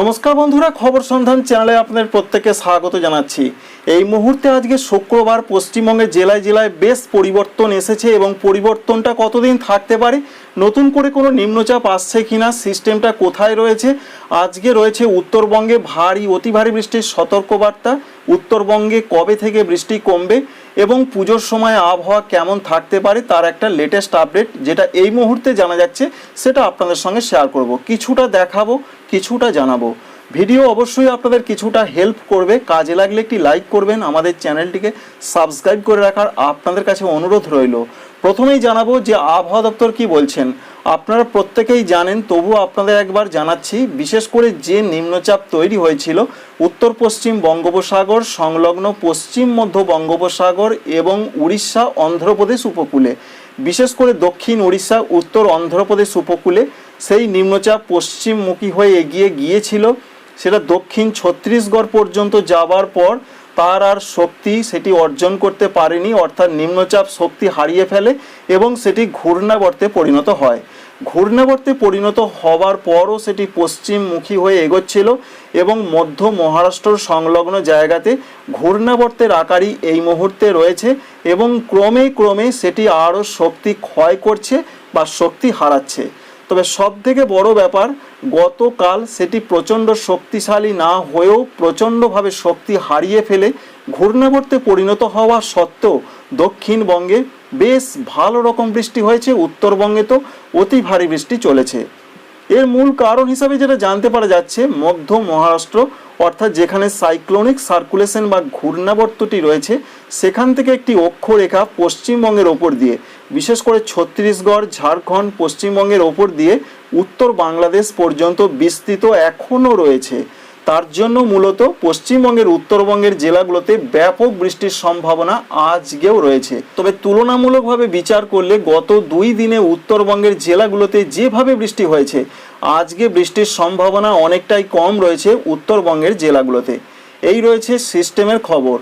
নমস্কার বন্ধুরা, খবর সন্ধান চ্যানেলে আপনাদের প্রত্যেককে স্বাগত জানাচ্ছি। এই মুহূর্তে আজকে শুক্রবার পশ্চিমবঙ্গের জেলায় জেলায় বেশ পরিবর্তন এসেছে এবং পরিবর্তনটা কতদিন থাকতে পারে, নতুন করে কোনো নিম্নচাপ আসছে কিনা, সিস্টেমটা কোথায় রয়েছে আজকে রয়েছে উত্তরবঙ্গে ভারী, অতি ভারী বৃষ্টির সতর্কবার্তা। উত্তরবঙ্গে কবে থেকে বৃষ্টি কমবে এবং পুজোর সময় আবহাওয়া কেমন থাকতে পারে তার একটা লেটেস্ট আপডেট যেটা এই মুহূর্তে জানা যাচ্ছে, সেটা আপনাদের সঙ্গে শেয়ার করব। কিছুটা দেখাবো, কিছুটা জানাব। ভিডিও অবশ্যই আপনাদের কিছুটা হেল্প করবে। কাজে লাগলে একটি লাইক করবেন। আমাদের চ্যানেলটিকে সাবস্ক্রাইব করে রাখার আপনাদের কাছে অনুরোধ রইল। প্রথমেই জানাব যে আবহাওয়া দপ্তর কি বলছেন। আপনারা প্রত্যেকেই জানেন, তবু আপনাদের একবার জানাচ্ছি, বিশেষ করে যে নিম্নচাপ তৈরি হয়েছিল, উত্তর পশ্চিম বঙ্গোপসাগর, সংলগ্ন পশ্চিম মধ্য বঙ্গোপসাগর এবং উড়িষ্যা অন্ধ্রপ্রদেশ উপকূলে। বিশেষ করে দক্ষিণ উড়িষ্যা, উত্তর অন্ধ্রপ্রদেশ উপকূলে সেই নিম্নচাপ পশ্চিমমুখী হয়ে এগিয়ে গিয়েছিল। সেটা দক্ষিণ ছত্তিশগড় পর্যন্ত যাবার পর তার আর শক্তি সেটি অর্জন করতে পারেনি, অর্থাৎ নিম্নচাপ শক্তি হারিয়ে ফেলে এবং সেটি ঘূর্ণাবর্তে পরিণত হয়। ঘূর্ণাবর্তে পরিণত হওয়ার পরও সেটি পশ্চিমমুখী হয়ে এগোচ্ছিল এবং মধ্য মহারাষ্ট্র সংলগ্ন জায়গাতে ঘূর্ণাবর্তের আকারই এই মুহূর্তে রয়েছে এবং ক্রমে ক্রমে সেটি আরও শক্তি ক্ষয় করছে বা শক্তি হারাচ্ছে। তবে সব থেকে বড় ব্যাপার, গতকাল সেটি প্রচণ্ড শক্তিশালী না হয়েও প্রচণ্ডভাবে শক্তি হারিয়ে ফেলে ঘূর্ণাবর্তে পরিণত হওয়া সত্ত্বেও দক্ষিণবঙ্গে বেশ ভালো রকম বৃষ্টি হয়েছে, উত্তরবঙ্গে তো অতি ভারী বৃষ্টি চলেছে। এর মূল কারণ হিসাবে যেটা জানতে পারা যাচ্ছে, মধ্য মহারাষ্ট্র অর্থাৎ যেখানে সাইক্লোনিক সার্কুলেশন বা ঘূর্ণাবর্তটি রয়েছে, সেখান থেকে একটি অক্ষরেখা পশ্চিমবঙ্গের ওপর দিয়ে, বিশেষ করে ছত্তিশগড়, ঝাড়খণ্ড, পশ্চিমবঙ্গের ওপর দিয়ে উত্তর বাংলাদেশ পর্যন্ত বিস্তৃত এখনও রয়েছে। তার জন্য মূলত পশ্চিমবঙ্গের, উত্তরবঙ্গের জেলাগুলোতে ব্যাপক বৃষ্টির সম্ভাবনা আজকেও রয়েছে। তবে তুলনামূলকভাবে বিচার করলে গত দুই দিনে উত্তরবঙ্গের জেলাগুলোতে যেভাবে বৃষ্টি হয়েছে, আজকে বৃষ্টির সম্ভাবনা অনেকটাই কম রয়েছে উত্তরবঙ্গের জেলাগুলোতে। এই রয়েছে সিস্টেমের খবর।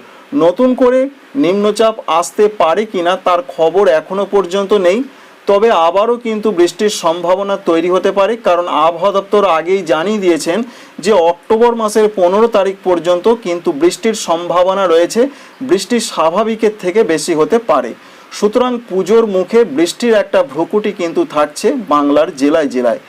নতুন করে নিম্নচাপ আসতে পারে কিনা তার খবর এখনও পর্যন্ত নেই। তবে আবারও কিন্তু বৃষ্টির সম্ভাবনা তৈরি হতে পারে, কারণ আবহাওয়া দপ্তর আগেই জানিয়ে দিয়েছেন যে অক্টোবর মাসের পনেরো তারিখ পর্যন্ত কিন্তু বৃষ্টির সম্ভাবনা রয়েছে, বৃষ্টি স্বাভাবিকের থেকে বেশি হতে পারে। সুতরাং পুজোর মুখে বৃষ্টির একটা ভ্রুকুটি কিন্তু থাকছে বাংলার জেলায় জেলায়।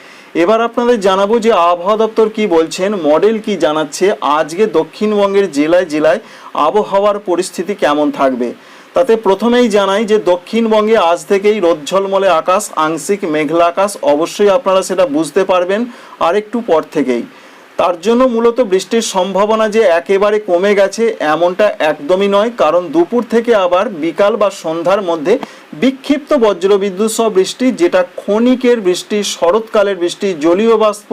এবার আপনাদের জানাব যে আবহাওয়া দপ্তর কি বলছেন, মডেল কি জানাচ্ছে, আজকে দক্ষিণবঙ্গের জেলায় জেলায় আবহাওয়ার পরিস্থিতি কেমন থাকবে। তাতে প্রথমেই জানাই যে দক্ষিণবঙ্গে আজ থেকেই রোদঝলমলে আকাশ, আংশিক মেঘলা আকাশ। অবশ্যই আপনারা সেটা বুঝতে পারবেন আর একটু পর থেকেই। তার জন্য মূলত বৃষ্টির সম্ভাবনা যে একেবারে কমে গেছে এমনটা একদমই নয়, কারণ দুপুর থেকে আবার বিকাল বা সন্ধ্যার মধ্যে বিক্ষিপ্ত বজ্রবিদ্যুৎ সহ বৃষ্টি, যেটা ক্ষণিকের বৃষ্টি, শরৎকালের বৃষ্টি, জলীয় বাষ্প,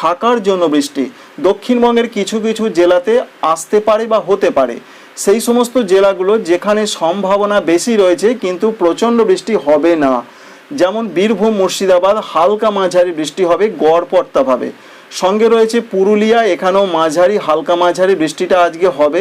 থাকার জন্য বৃষ্টি। দক্ষিণবঙ্গের কিছু কিছু জেলাতে আসতে পারে বা হতে পারে। সেই সমস্ত জেলাগুলো যেখানে সম্ভাবনা বেশি রয়েছে, কিন্তু প্রচণ্ড বৃষ্টি হবে না। যেমন বীরভূম, মুর্শিদাবাদ, হালকা মাঝারি বৃষ্টি হবে গড়পড়তাভাবে। সঙ্গে রয়েছে পুরুলিয়া, এখানেও মাঝারি, হালকা মাঝারি বৃষ্টিটা আজকে হবে।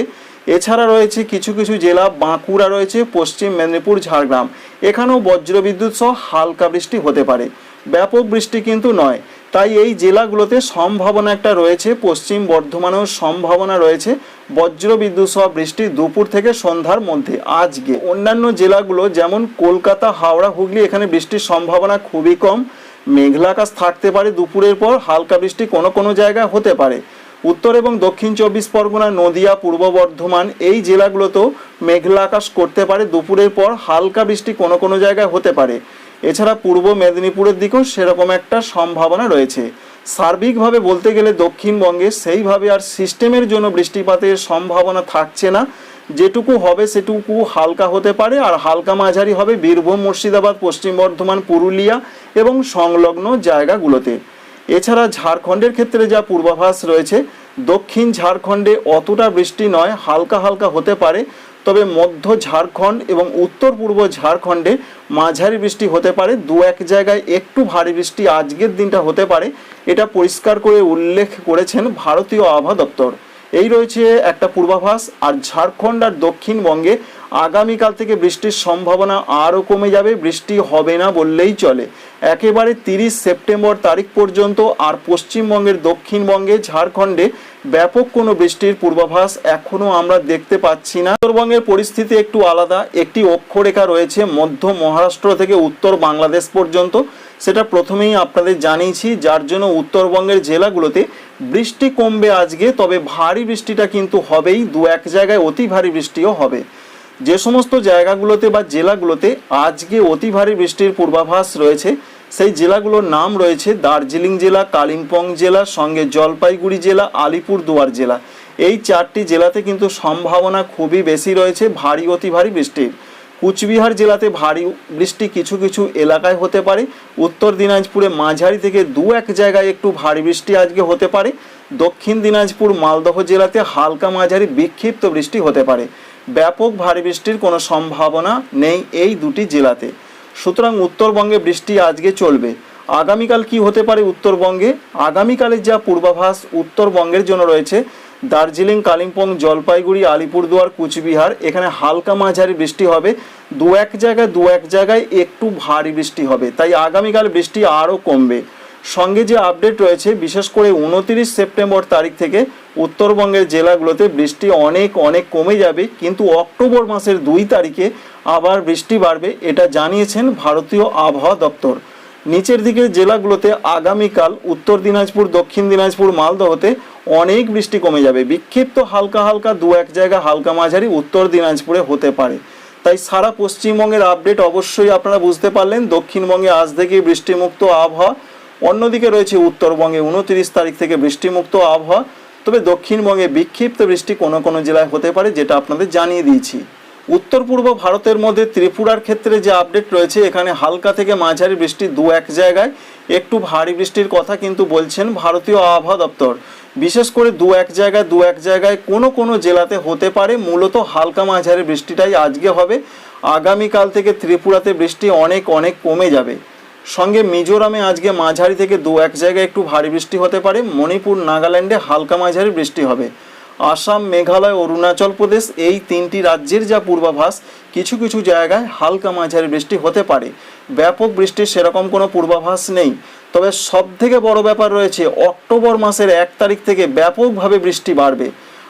এছাড়া রয়েছে কিছু কিছু জেলা, বাঁকুড়া রয়েছে, পশ্চিম মেদিনীপুর, ঝাড়গ্রাম। এখানেও বজ্রবিদ্যুৎ সহ হালকা বৃষ্টি হতে পারে। ব্যাপক বৃষ্টি কিন্তু নয়। তাই এই জেলাগুলোতে সম্ভাবনা একটা রয়েছে, পশ্চিম বর্ধমানেও সম্ভাবনা রয়েছে। বজ্রবিদ্যুৎ সহ বৃষ্টি দুপুর থেকে সন্ধ্যার মধ্যে, আজকে। অন্যান্য জেলাগুলো যেমন কলকাতা, হাওড়া, হুগলি, এখানে বৃষ্টির সম্ভাবনা খুবই কম। মেঘলা আকাশ থাকতে পারে দুপুরের পর, হালকা বৃষ্টি কোনো কোনো জায়গায় হতে পারে। উত্তর এবং দক্ষিণ চব্বিশ পরগনা, নদিয়া, পূর্ব বর্ধমান, এই জেলাগুলোতেও মেঘলা আকাশ করতে পারে দুপুরের পর, হালকা বৃষ্টি কোনো কোনো জায়গায় হতে পারে। এছাড়া পূর্ব মেদিনীপুরের দিকেও সেরকম একটা সম্ভাবনা রয়েছে। সার্বিকভাবে বলতে গেলে দক্ষিণবঙ্গে সেইভাবে আর সিস্টেমের জন্য বৃষ্টিপাতের সম্ভাবনা থাকছে না। যেটুকু হবে সেটুকু হালকা হতে পারে, আর হালকা মাঝারি হবে বীরভূম, মুর্শিদাবাদ, পশ্চিম বর্ধমান, পুরুলিয়া এবং সংলগ্ন জায়গাগুলোতে। এছাড়া ঝাড়খণ্ডের ক্ষেত্রে যা পূর্বাভাস রয়েছে, দক্ষিণ ঝাড়খণ্ডে অতটা বৃষ্টি নয়, হালকা হালকা হতে পারে। তবে মধ্য ঝাড়খণ্ড এবং উত্তর পূর্ব ঝাড়খণ্ডে মাঝারি বৃষ্টি হতে পারে। দু এক জায়গায় একটু ভারী বৃষ্টি আজকের দিনটা হতে পারে, এটা পরিষ্কার করে উল্লেখ করেছেন ভারতীয় আবহাওয়া দপ্তর। এই রয়েছে একটা পূর্বাভাস, আর ঝাড়খণ্ড আর দক্ষিণবঙ্গে আগামীকাল থেকে বৃষ্টির সম্ভাবনা আরও কমে যাবে। বৃষ্টি হবে না বললেই চলে। একেবারে তিরিশ সেপ্টেম্বর তারিখ পর্যন্ত আর পশ্চিমবঙ্গের দক্ষিণবঙ্গে, ঝাড়খণ্ডে ব্যাপক কোনো বৃষ্টির পূর্বাভাস এখনও আমরা দেখতে পাচ্ছি না। উত্তরবঙ্গের পরিস্থিতি একটু আলাদা। একটি অক্ষরেখা রয়েছে মধ্য মহারাষ্ট্র থেকে উত্তর বাংলাদেশ পর্যন্ত। সেটা প্রথমেই আপনাদের জানিয়েছি, যার জন্য উত্তরবঙ্গের জেলাগুলোতে বৃষ্টি কমবে আজকে, তবে ভারী বৃষ্টিটা কিন্তু হবেই। দু এক জায়গায় অতি ভারী বৃষ্টিও হবে। যে সমস্ত জায়গাগুলোতে বা জেলাগুলোতে আজকে অতি ভারী বৃষ্টির পূর্বাভাস রয়েছে, সেই জেলাগুলোর নাম রয়েছে দার্জিলিং জেলা, কালিম্পং জেলা, সঙ্গে জলপাইগুড়ি জেলা আলিপুর দুয়ার জেলা। এই চারটি জেলাতে কিন্তু সম্ভাবনা খুবই বেশি রয়েছে ভারী, অতি ভারী বৃষ্টির। কুচবিহার জেলাতে ভারী বৃষ্টি কিছু কিছু এলাকায় হতে পারে। উত্তর দিনাজপুরে মাঝারি থেকে দু এক জায়গায় একটু ভারী বৃষ্টি আজকে হতে পারে। দক্ষিণ দিনাজপুর, মালদহ জেলাতে হালকা মাঝারি বিক্ষিপ্ত বৃষ্টি হতে পারে। ব্যাপক ভারী বৃষ্টির কোনো সম্ভাবনা নেই এই দুটি জেলাতে। সুতরাং উত্তরবঙ্গে বৃষ্টি আজকে চলবে। আগামীকাল কি হতে পারে উত্তরবঙ্গে? আগামীকালের যা পূর্বাভাস উত্তরবঙ্গের জন্য রয়েছে, দার্জিলিং, কালিম্পং, জলপাইগুড়ি, আলিপুরদুয়ার, কুচবিহার, এখানে হালকা মাঝারি বৃষ্টি হবে। দু এক জায়গায় দু এক জায়গায় একটু ভারী বৃষ্টি হবে। তাই আগামীকাল বৃষ্টি আরও কমবে। সঙ্গে যে আপডেট রয়েছে, বিশেষ করে উনতিরিশ সেপ্টেম্বর তারিখ থেকে উত্তরবঙ্গের জেলাগুলোতে বৃষ্টি অনেক অনেক কমে যাবে। কিন্তু অক্টোবর মাসের দুই তারিখে আবার বৃষ্টি বাড়বে, এটা জানিয়েছেন ভারতীয় আবহাওয়া দপ্তর। নিচের দিকের জেলাগুলোতে আগামীকাল উত্তর দিনাজপুর, দক্ষিণ দিনাজপুর, মালদহতে অনেক বৃষ্টি কমে যাবে। বিক্ষিপ্ত হালকা হালকা দু এক জায়গা হালকা মাঝারি উত্তর দিনাজপুরে হতে পারে। তাই সারা পশ্চিমবঙ্গের আপডেট অবশ্যই আপনারা বুঝতে পারলেন। দক্ষিণবঙ্গে আজ থেকেই বৃষ্টিমুক্ত আবহাওয়া। অন্যদিকে রয়েছে উত্তরবঙ্গে উনত্রিশ তারিখ থেকে বৃষ্টিমুক্ত আবহাওয়া, তবে দক্ষিণবঙ্গে বিক্ষিপ্ত বৃষ্টি কোনো কোনো জেলায় হতে পারে, যেটা আপনাদের জানিয়ে দিয়েছি। উত্তর পূর্ব ভারতের মধ্যে ত্রিপুরার ক্ষেত্রে যে আপডেট রয়েছে, এখানে হালকা থেকে মাঝারি বৃষ্টি দু এক জায়গায়। একটু ভারী বৃষ্টির কথা কিন্তু বলছেন ভারতীয় আবহাওয়া দপ্তর। বিশেষ করে দু এক জায়গায়, দু এক জায়গায় কোনো কোনো জেলাতে হতে পারে, মূলত হালকা মাঝারি বৃষ্টিটাই আজকে হবে। আগামীকাল থেকে ত্রিপুরাতে বৃষ্টি অনেক অনেক কমে যাবে। সঙ্গে মিজোরামে আজকে মাঝারি থেকে দু এক জায়গায় একটু ভারী বৃষ্টি হতে পারে। মণিপুর, নাগাল্যান্ডে হালকা মাঝারি বৃষ্টি হবে। আসাম, মেঘালয়, অরুণাচল প্রদেশ এই তিনটি রাজ্যের যা পূর্বাভাস, কিছু কিছু জায়গায় হালকা মাঝারি বৃষ্টি হতে পারে। ব্যাপক বৃষ্টির সেরকম কোনো পূর্বাভাস নেই। তবে সব থেকে বড় ব্যাপার রয়েছে, অক্টোবর মাসের এক তারিখ থেকে ব্যাপকভাবে বৃষ্টি বাড়বে।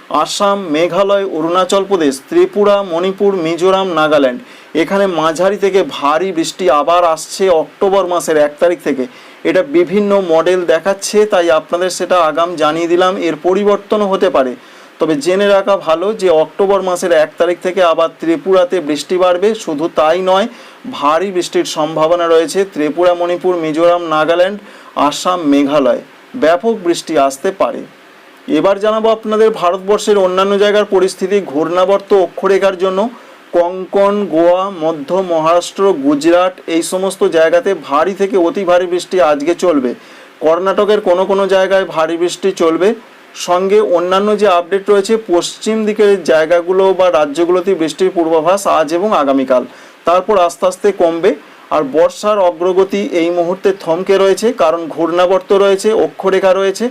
আসাম, মেঘালয়, অরুণাচল প্রদেশ, ত্রিপুরা, মণিপুর, মিজোরাম, নাগাল্যান্ড। এখানে মাঝারি থেকে ভারী বৃষ্টি আবার আসছে অক্টোবর মাসের এক তারিখ থেকে। এটা বিভিন্ন মডেল দেখাচ্ছে, তাই আপনাদের সেটা আগাম জানিয়ে দিলাম। এর পরিবর্তনও হতে পারে। তবে জেনে রাখা ভালো যে অক্টোবর মাসের এক তারিখ থেকে আবার ত্রিপুরাতে বৃষ্টি বাড়বে। শুধু তাই নয়, ভারী বৃষ্টির সম্ভাবনা রয়েছে ত্রিপুরা, মণিপুর, মিজোরাম, নাগাল্যান্ড, আসাম, মেঘালয়। ব্যাপক বৃষ্টি আসতে পারে। এবার জানাব আপনাদের ভারতবর্ষের অন্যান্য জায়গার পরিস্থিতি, ঘূর্ণাবর্ত অক্ষরেখার জন্য। কঙ্কন, গোয়া, মধ্য মহারাষ্ট্র, গুজরাট, এই সমস্ত জায়গাতে ভারী থেকে অতি ভারী বৃষ্টি আজকে চলবে। কর্ণাটকের কোনো কোনো জায়গায় ভারী বৃষ্টি চলবে। সঙ্গে অন্যান্য যে আপডেট রয়েছে, পশ্চিম দিকের জায়গাগুলো বা রাজ্যগুলোতে বৃষ্টির পূর্বাভাস আজ এবং আগামীকাল। তারপর আস্তে আস্তে কমবে। আর বর্ষার অগ্রগতি এই মুহূর্তে থমকে রয়েছে, কারণ ঘূর্ণাবর্ত রয়েছে, অক্ষরেখা রয়েছে,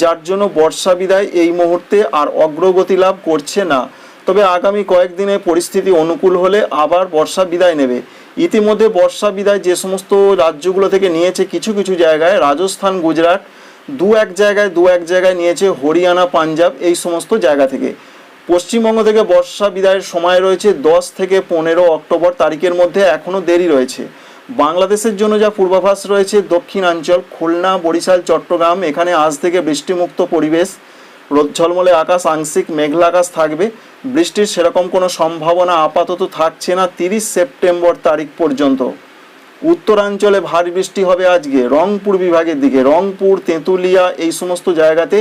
যার জন্য বর্ষা বিদায় এই মুহূর্তে আর অগ্রগতি লাভ করছে না। তবে আগামী কয়েকদিনে পরিস্থিতি অনুকূল হলে আবার বর্ষা বিদায় নেবে। ইতিমধ্যে বর্ষা বিদায় যে সমস্ত রাজ্যগুলো থেকে নিয়েছে কিছু কিছু জায়গায়, রাজস্থান, গুজরাট, দু এক জায়গায় দু এক জায়গায় নিয়েছে হরিয়ানা, পাঞ্জাব, এই সমস্ত জায়গা থেকে। পশ্চিমবঙ্গ থেকে বর্ষা বিদায়ের সময় রয়েছে দশ থেকে পনেরো অক্টোবর তারিখের মধ্যে এখনও দেরি রয়েছে। বাংলাদেশের জন্য যা পূর্বাভাস রয়েছে দক্ষিণাঞ্চল খুলনা, বরিশাল, চট্টগ্রাম, এখানে আজ থেকে বৃষ্টিমুক্ত পরিবেশ। রোদ ঝলমলে আকাশ আংশিক মেঘলা আকাশ থাকবে। বৃষ্টির সেরকম কোনো সম্ভাবনা আপাতত থাকছে না তিরিশ সেপ্টেম্বর তারিখ পর্যন্ত। উত্তরাঞ্চলে ভারী বৃষ্টি হবে আজকে। রংপুর বিভাগের দিকে, রংপুর, তেঁতুলিয়া এই সমস্ত জায়গাতে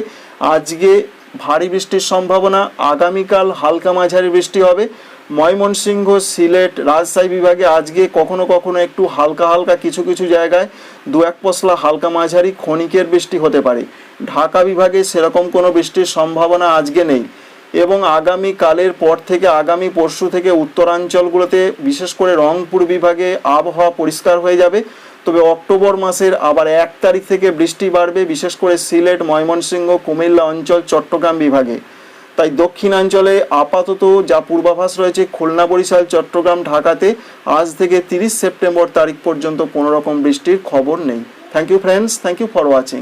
আজকে ভারী বৃষ্টির সম্ভাবনা। আগামীকাল হালকা মাঝারি বৃষ্টি হবে। ময়মনসিংহ সিলেট রাজশাহী বিভাগে আজকে কখনো কখনো একটু হালকা হালকা কিছু কিছু জায়গায় দু এক পশলা হালকা মাঝারি ক্ষণিকের বৃষ্টি হতে পারে। ঢাকা বিভাগে সেরকম কোনো বৃষ্টির সম্ভাবনা আজকে নেই এবং আগামী কালের পর থেকে আগামী পরশু থেকে উত্তরাঞ্চলগুলোতে, বিশেষ করে রংপুর বিভাগে আবহাওয়া পরিষ্কার হয়ে যাবে। তবে অক্টোবর মাসের আবার এক তারিখ থেকে বৃষ্টি বাড়বে, বিশেষ করে সিলেট, ময়মনসিংহ, কুমিল্লা অঞ্চল, চট্টগ্রাম বিভাগে। তাই দক্ষিণাঞ্চলে আপাতত যা পূর্বাভাস রয়েছে খুলনা, বরিশাল, চট্টগ্রাম, ঢাকাতে আজ থেকে তিরিশ সেপ্টেম্বর তারিখ পর্যন্ত কোনোরকম বৃষ্টির খবর নেই। Thank you friends thank you for watching